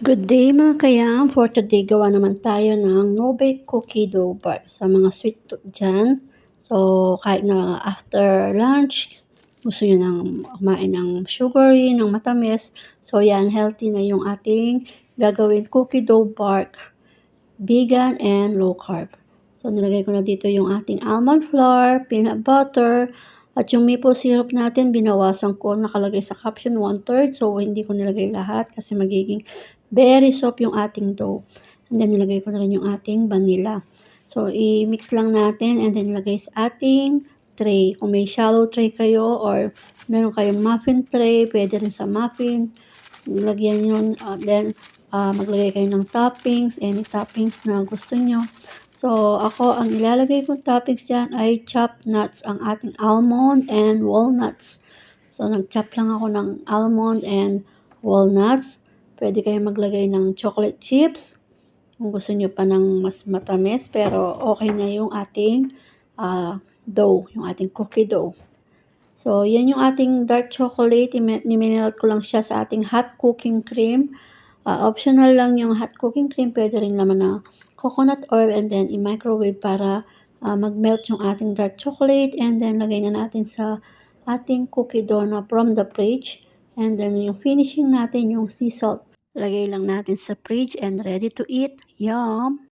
Good day mga kayam! For today, gawa naman tayo ng no-bake cookie dough bar sa mga sweet tooth dyan. So, kahit na after lunch, gusto nyo nang kumain ng sugary, ng matamis. So, yan, healthy na yung ating gagawin cookie dough bar. Vegan and low carb. So, nilagay ko na dito yung ating almond flour, peanut butter, at yung maple syrup natin, binawasan ko, nakalagay sa caption 1-3. So, hindi ko nilagay lahat kasi magiging very soft yung ating dough. And then, nilagay ko na rin yung ating vanilla. So, i-mix lang natin and then nilagay sa ating tray. Kung may shallow tray kayo or meron kayong muffin tray, pwede rin sa muffin. Lagyan yun. Uh, then, uh, maglagay kayo ng toppings, any toppings na gusto nyo. So, ako, ang ilalagay kong toppings dyan ay chopped nuts, ang ating almond and walnuts. So, nag-chop lang ako ng almond and walnuts. Pwede kayo maglagay ng chocolate chips. Kung gusto nyo pa ng mas matamis, pero okay na yung ating uh, dough, yung ating cookie dough. So, yan yung ating dark chocolate. Niminelt ko lang siya sa ating hot cooking cream. Uh, optional lang yung hot cooking cream. Pwede rin naman na coconut oil and then i-microwave para uh, mag-melt yung ating dark chocolate. And then, lagay na natin sa ating cookie dough na from the fridge. And then, yung finishing natin, yung sea salt. Lagay lang natin sa fridge and ready to eat. Yum!